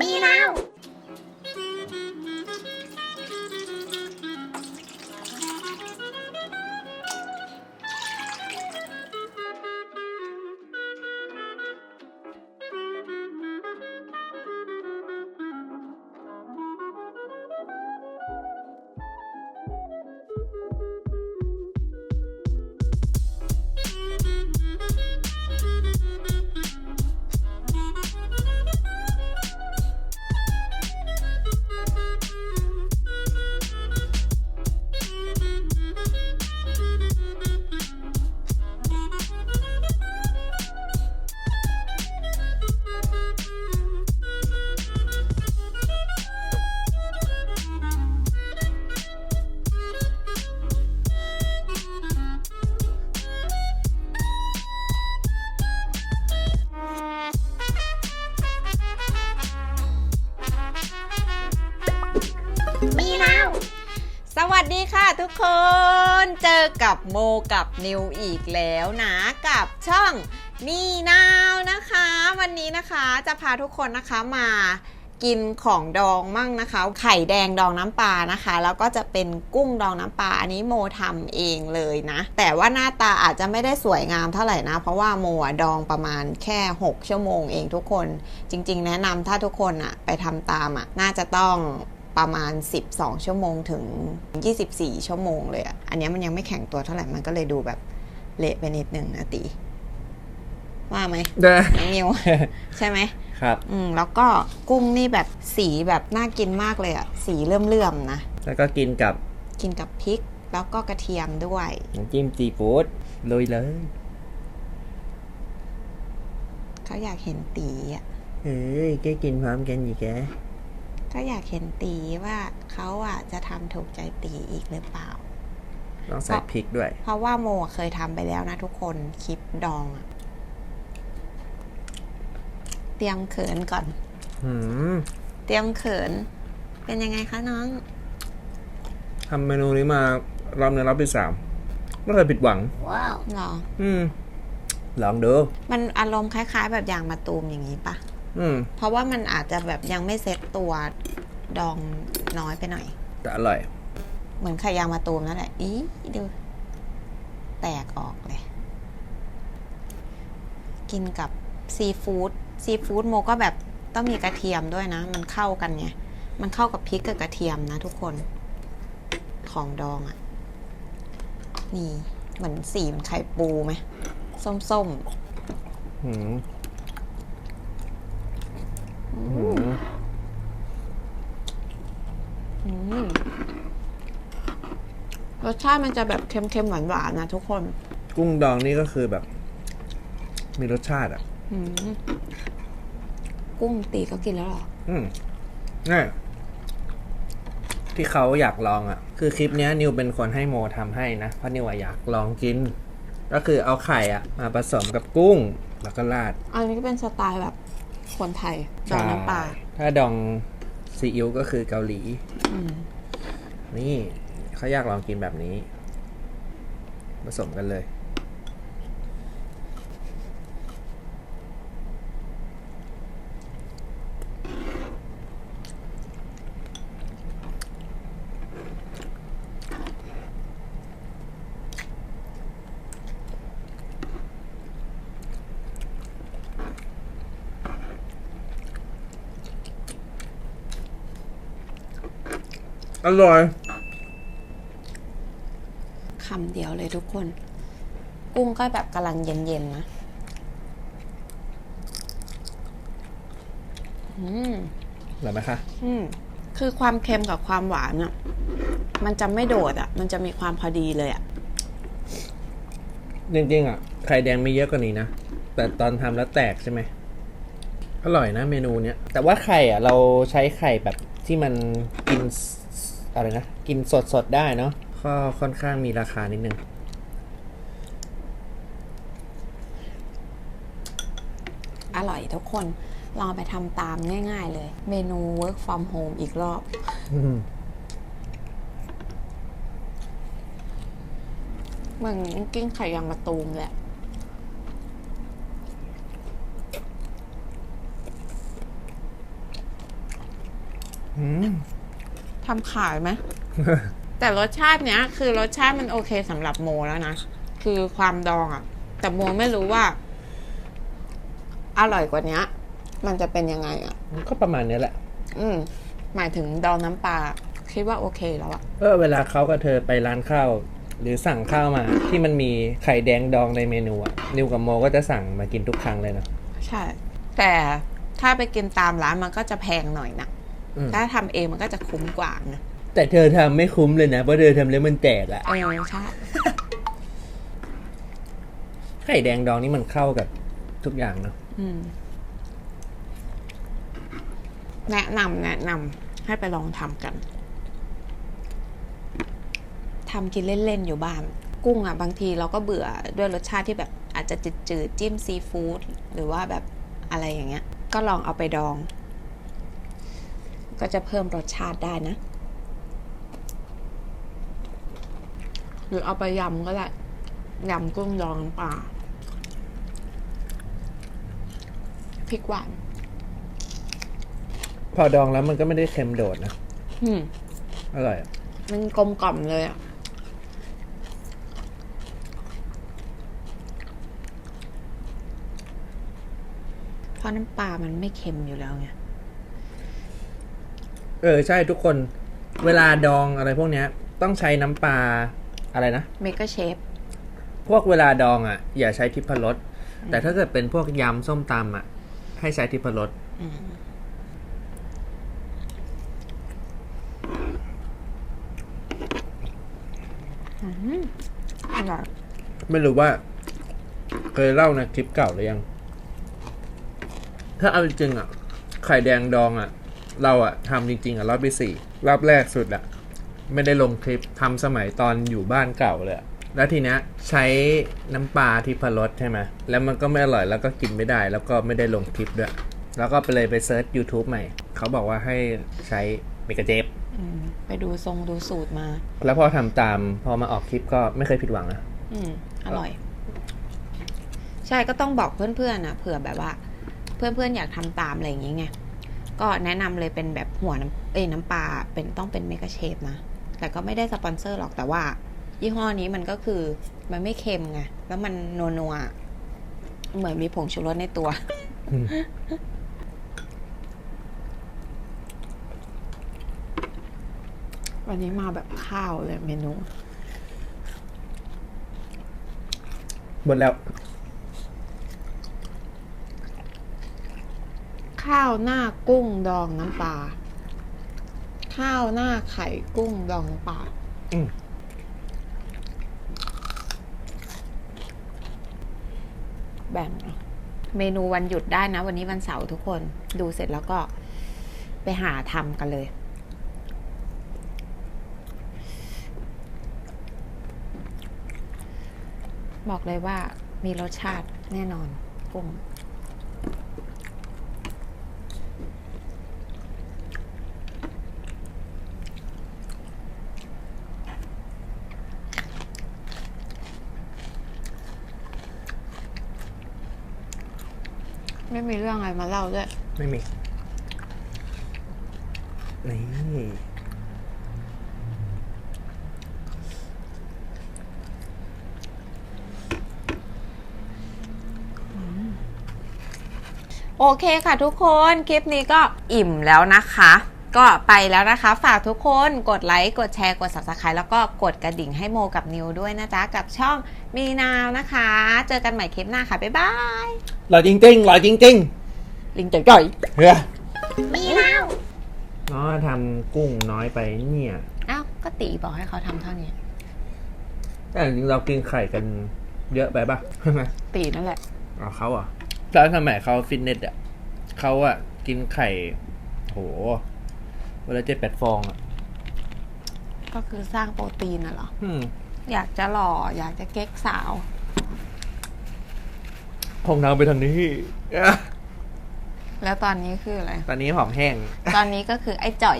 มีแล้ว ค่ะทุกคน เจอกับโมกับนิวอีกแล้วนะ กับช่องมีนาวนะคะ วันนี้นะคะจะพาทุกคนนะคะมากินของดองมั่งนะคะ ไข่แดงดองน้ำปลานะคะ แล้วก็จะเป็นกุ้งดองน้ำปลาอันนี้โมทำเองเลยนะ แต่ว่าหน้าตาอาจจะไม่ได้สวยงามเท่าไหร่นะ เพราะว่าโมดองประมาณแค่ 6 ชั่วโมงเองทุกคน จริง ๆ แนะนำถ้าทุกคนอะไปทำตามอะน่าจะต้อง ประมาณ 12 ชั่วโมงถึง 24 ชั่วโมงเลยอะอันเนี้ยมันยังไม่แข็งตัวเท่าไหร่มันก็เลยดูแบบเละไปนิดนึงนะตีว่าไหมได้น้องนิวใช่ไหมครับอืมแล้วก็กุ้งนี่แบบสีแบบน่ากินมากเลยอะสีเลื่อมๆนะ แล้วก็กินกับกินกับพริกแล้วก็กระเทียมด้วยน้ำจิ้มซีฟู้ดลุยเลยเขาอยากเห็นตีอะเฮ้ยแกกินพร้อมกันอยู่แก ก็อยากเห็นตีว่าเขาอะจะทำถูกใจตีอีกหรือเปล่า ต้องใส่พริกด้วย เพราะว่าโมเคยทำไปแล้วนะทุกคนคลิปดองอะเตรียมเขินก่อนหืมเตรียมเขิน เป็นยังไงคะน้องทำเมนูนี้มารอบหนึงรอบที่สามไม่เคยผิดหวัง ว้าวหรอ อืม ลองดู มันอารมณ์คล้าย ๆ แบบอย่างมาตูมอย่างนี้ปะอืม เพราะว่ามันอาจจะแบบยังไม่เซ็ตตัวดองน้อยไปหน่อย แต่อร่อย เหมือนไข่ยางมาตูมนั่นแหละ อีดู แตกออกเลย กินกับซีฟู้ดซีฟู้ดโมก็แบบต้องมีกระเทียมด้วยนะ มันเข้ากันไง มันเข้ากับพริกกับกระเทียมนะทุกคน ของดองอะ่ะ นี่เหมือนสีมันไข่ปูไหม ส้มหืมๆหืมอืม รสชาติมันจะแบบเค็มๆหวานๆนะทุกคน กุ้งดองนี่ก็คือแบบ มีรสชาติอะอืมกุ้งตีก็กินแล้วเหรอ อืมนี่ที่เขาอยากลองอะ คือคลิปเนี้ยนิวเป็นคนให้โมทำให้นะ เพราะนิวอะอยากลองกิน ก็คือเอาไข่อะ มาผสมกับกุ้งแล้วก็ราด อันนี้ก็เป็นสไตล์แบบ คนไทยดองน้ำปลาใช่ถ้าดองซีอิ๊วก็คือเกาหลีอืมนี่เขาอยากลองกินแบบนี้ ผสมกันเลย อร่อยคำเดียวเลยทุกคน กุ้งก็แบบกำลังเย็นๆนะอืมอร่อยไหมคะอืมคือความเค็มกับความหวานอะมันจะไม่โดดอะมันจะมีความพอดีเลยอะจริงๆอะไข่แดงมีเยอะกว่านี้นะ แต่ตอนทำแล้วแตกใช่ไหมอร่อยนะเมนูเนี้ยแต่ว่าไข่อะ เราใช้ไข่แบบที่มันกินส อะไรนะ กินสดๆได้เนาะก็ค่อนข้างมีราคานิดนึง อร่อยทุกคน ลองไปทำตามง่าย ๆ เลย เมนู work from home อีกรอบ เหมือนกินไข่ยางมะตูมแหละออืม ทำขายไหม แต่รสชาติเนี้ย คือรสชาติมันโอเคสำหรับโมแล้วนะ คือความดองอะแต่โมไม่รู้ว่า อร่อยกว่าเนี้ยมันจะเป็นยังไงอะก็ประมาณนี้แหละ อืม หมายถึงดองน้ำปลาคิดว่าโอเคแล้วอะเออเวลาเขากับเธอไปร้านข้าวหรือสั่งข้าวมา ที่มันมีไข่แดงดองในเมนูอะนิวกับโมก็จะสั่งมากินทุกครั้งเลยนะใช่ แต่ถ้าไปกินตามร้านมันก็จะแพงหน่อยนะอืม ถ้าทำเองมันก็จะคุ้มกว่านะแต่เธอทำไม่คุ้มเลยนะ เพราะเธอทำแล้วมันแตกอะเออใช่ไข่แดงดองนี่มันเข้ากับทุกอย่างเนาะอืมแนะนำแนะนำให้ไปลองทำกันทำกินเล่น ๆ อยู่บ้าน กุ้งอะ บางทีเราก็เบื่อด้วยรสชาติที่แบบอาจจะจืดๆจิ้มซีฟู้ดหรือว่าแบบอะไรอย่างเงี้ย ก็ลองเอาไปดอง ก็จะเพิ่มรสชาติได้นะ หรือเอาไปยำก็ได้ยำกุ้งดองน้ำปลาพริกหวาน พอดองแล้วมันก็ไม่ได้เค็มโดดนะ อืม อร่อยอะมันกลมกล่อมเลยอะ เพราะน้ำปลามันไม่เค็มอยู่แล้วไง เออใช่ทุกคนเวลาดองอะไรพวกเนี้ย ต้องใช้น้ำปลาอะไรนะ เมกะเชฟ พวกเวลาดองอะ อย่าใช้ทิพรสแต่ถ้าเกิดเป็นพวกยำส้มตำอะ ให้ใช้ทิพรสอร่อยไม่รู้ว่า เคยเล่าในคลิปเก่าหรือยัง ถ้าเอาจริงๆอะ ไข่แดงดองอะ เราอะทำจริงๆอะรอบที่สี่รอบแรกสุดอะไม่ได้ลงคลิปทำสมัยตอนอยู่บ้านเก่าเลยอะแล้วทีเนี้ยใช้น้ำปลาทิพรสใช่ไหมแล้วมันก็ไม่อร่อยแล้วก็กินไม่ได้ แล้วก็ไม่ได้ลงคลิปด้วย แล้วก็ไปเลยไปเซิร์ช YouTube ใหม่ เขาบอกว่าให้ใช้เมกะเจฟอืมไปดูทรงดูสูตรมา แล้วพอทำตามพอมาออกคลิปก็ไม่เคยผิดหวังนะอืม อร่อย ใช่ก็ต้องบอกเพื่อนๆนะเผื่อแบบว่า เพื่อนๆอยากทำตามอะไรอย่างงี้ไง ก็แนะนำเลยเป็นแบบหัวน้ำเอ้ยน้ำปลาเป็นต้องเป็นเมกะเชฟนะ แต่ก็ไม่ได้สปอนเซอร์หรอกแต่ว่า ยี่ห้อนี้มันก็คือมันไม่เค็มไง แล้วมันนัวๆเหมือนมีผงชูรสในตัวอืมวันนี้มาแบบข้าวเลยเมนู หมดแล้ว ข้าวหน้ากุ้งดองน้ำปลา ข้าวหน้าไข่กุ้งดองน้ำปลาอืมแบ่งเอาเมนูวันหยุดได้นะ วันนี้วันเสาร์ทุกคน ดูเสร็จแล้วก็ไปหาทำกันเลย บอกเลยว่ามีรสชาติแน่นอนกุ้ง ไม่มีเรื่องอะไรมาเล่าด้วย ไม่มี นี่ โอเคค่ะทุกคน คลิปนี้ก็อิ่มแล้วนะคะ ก็ไปแล้วนะคะ ฝากทุกคนกดไลค์ กดแชร์ กด subscribe แล้วก็กดกระดิ่งให้โมกับนิวด้วยนะจ๊ะ กับช่องมีนาวนะคะ เจอกันใหม่คลิปหน้าค่ะ บ๊ายบาย หล่อจริงๆหล่อจริงลิงจ่อยๆเฮ้ยมีนาวน้องทำกุ้งน้อยไปเนี่ย อ้าว ก็ตีบอกให้เขาทำเท่านี้ แต่จริงๆเรากินไข่กันเยอะไปปะตีนั่นแหละ เอาเขาอะแล้วสมัยเขาฟิตเนสอะเขาอะกินไข่ โห เวลาเจ็ดแปดฟองอะก็คือสร้างโปรตีนน่ะเหรอ อืมอยากจะหล่อ อยากจะเก๊กสาวคงทางไปทางนี้แล้วตอนนี้คืออะไร ตอนนี้หอมแห้ง ตอนนี้ก็คือไอ้จ่อย